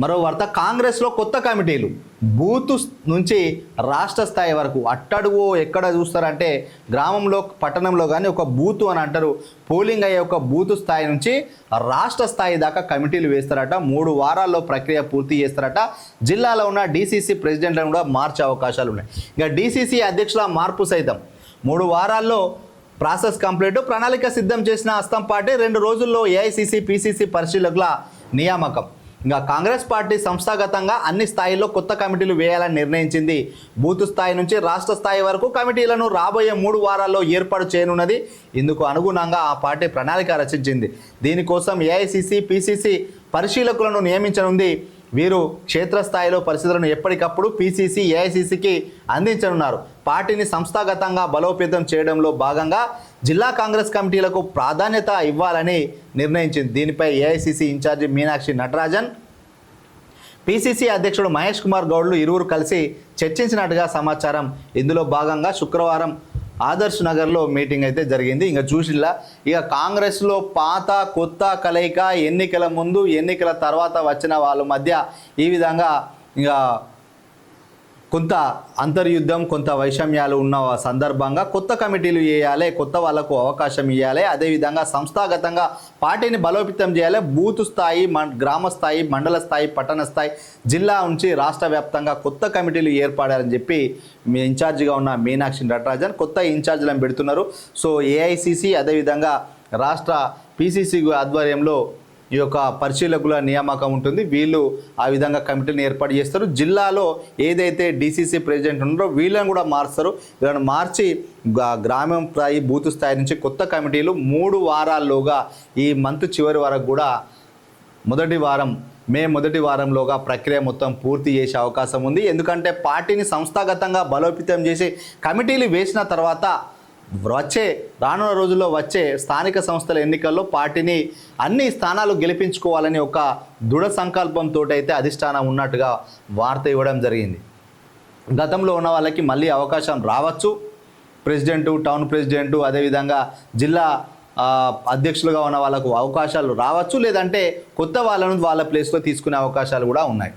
మరో వార్త కాంగ్రెస్లో కొత్త కమిటీలు. బూత్ నుంచి రాష్ట్ర స్థాయి వరకు అట్టడుగు ఎక్కడ చూస్తారంటే గ్రామంలో పట్టణంలో కానీ ఒక బూత్ అని అంటారు. పోలింగ్ అయ్యే ఒక బూత్ స్థాయి నుంచి రాష్ట్ర స్థాయి దాకా కమిటీలు వేస్తారట. మూడు వారాల్లో ప్రక్రియ పూర్తి చేస్తారట. జిల్లాలో ఉన్న డీసీసీ ప్రెసిడెంట్లను కూడా మార్చే అవకాశాలు ఉన్నాయి. ఇక డీసీసీ అధ్యక్షుల మార్పు సైతం. మూడు వారాల్లో ప్రాసెస్ కంప్లీట్. ప్రణాళిక సిద్ధం చేసిన అస్తం పార్టీ రెండు రోజుల్లో ఏఐసిసి పిసిసి పరిశీలకుల నియామకం. ఇంకా కాంగ్రెస్ పార్టీ సంస్థాగతంగా అన్ని స్థాయిల్లో కొత్త కమిటీలు వేయాలని నిర్ణయించింది. బూత్ స్థాయి నుంచి రాష్ట్ర స్థాయి వరకు కమిటీలను రాబోయే మూడు వారాల్లో ఏర్పాటు చేయనున్నది. ఇందుకు అనుగుణంగా ఆ పార్టీ ప్రణాళిక రచించింది. దీనికోసం ఏఐసిసి పిసిసి పరిశీలకులను నియమించనుంది. వీరు క్షేత్రస్థాయిలో పరిస్థితులను ఎప్పటికప్పుడు పీసీసీ ఏఐసీసీకి అందించనున్నారు. పార్టీని సంస్థాగతంగా బలోపేతం చేయడంలో భాగంగా జిల్లా కాంగ్రెస్ కమిటీలకు ప్రాధాన్యత ఇవ్వాలని నిర్ణయించింది. దీనిపై AICC in-charge Meenakshi Natarajan PCC అధ్యక్షుడు మహేష్ కుమార్ గౌడ్లు ఇరువురు కలిసి చర్చించినట్టుగా సమాచారం. ఇందులో భాగంగా శుక్రవారం ఆదర్శ్ నగర్లో మీటింగ్ అయితే జరిగింది. ఇంకా చూసిలా ఇక కాంగ్రెస్లో పాత కొత్త కలయిక ఎన్నికల ముందు ఎన్నికల తర్వాత వచ్చిన వాళ్ళ మధ్య ఈ విధంగా ఇంకా కొంత అంతర్యుద్ధం కొంత వైషమ్యాలు ఉన్న సందర్భంగా కొత్త కమిటీలు వేయాలి కొత్త వాళ్ళకు అవకాశం ఇవ్వాలి. అదేవిధంగా సంస్థాగతంగా పార్టీని బలోపేతం చేయాలి. బూత్ స్థాయి గ్రామ స్థాయి మండల స్థాయి పట్టణ స్థాయి జిల్లా నుంచి రాష్ట్ర వ్యాప్తంగా కొత్త కమిటీలు ఏర్పడాలని చెప్పి మీ ఇన్ఛార్జిగా ఉన్న మీనాక్షి నటరాజన్ కొత్త ఇన్ఛార్జీలను పెడుతున్నారు. సో ఏఐసిసి అదేవిధంగా రాష్ట్ర పిసిసి ఆధ్వర్యంలో ఈ యొక్క పరిశీలకుల నియామకం ఉంటుంది. వీళ్ళు ఆ విధంగా కమిటీని ఏర్పాటు చేస్తారు. జిల్లాలో ఏదైతే డీసీసీ ప్రెసిడెంట్ ఉన్నారో వీళ్ళని కూడా మారుస్తారు వీళ్ళని మార్చి గ్రామం స్థాయి బూత్ స్థాయి నుంచి కొత్త కమిటీలు మూడు వారాల్లోగా ఈ మంత్ చివరి వరకు కూడా మొదటి వారం మే మొదటి వారంలోగా ప్రక్రియ మొత్తం పూర్తి చేసే అవకాశం ఉంది. ఎందుకంటే పార్టీని సంస్థాగతంగా బలోపేతం చేసి కమిటీలు వేసిన తర్వాత వచ్చే రానున్న రోజుల్లో వచ్చే స్థానిక సంస్థల ఎన్నికల్లో పార్టీని అన్ని స్థానాలు గెలిపించుకోవాలని ఒక దృఢ సంకల్పంతో అయితే అధిష్టానం ఉన్నట్టుగా వార్త ఇవ్వడం జరిగింది. గతంలో ఉన్న వాళ్ళకి మళ్ళీ అవకాశం రావచ్చు. ప్రెసిడెంటు టౌన్ ప్రెసిడెంటు అదేవిధంగా జిల్లా అధ్యక్షులుగా ఉన్న వాళ్ళకు అవకాశాలు రావచ్చు. లేదంటే కొత్త వాళ్ళను వాళ్ళ ప్లేస్లో తీసుకునే అవకాశాలు కూడా ఉన్నాయి.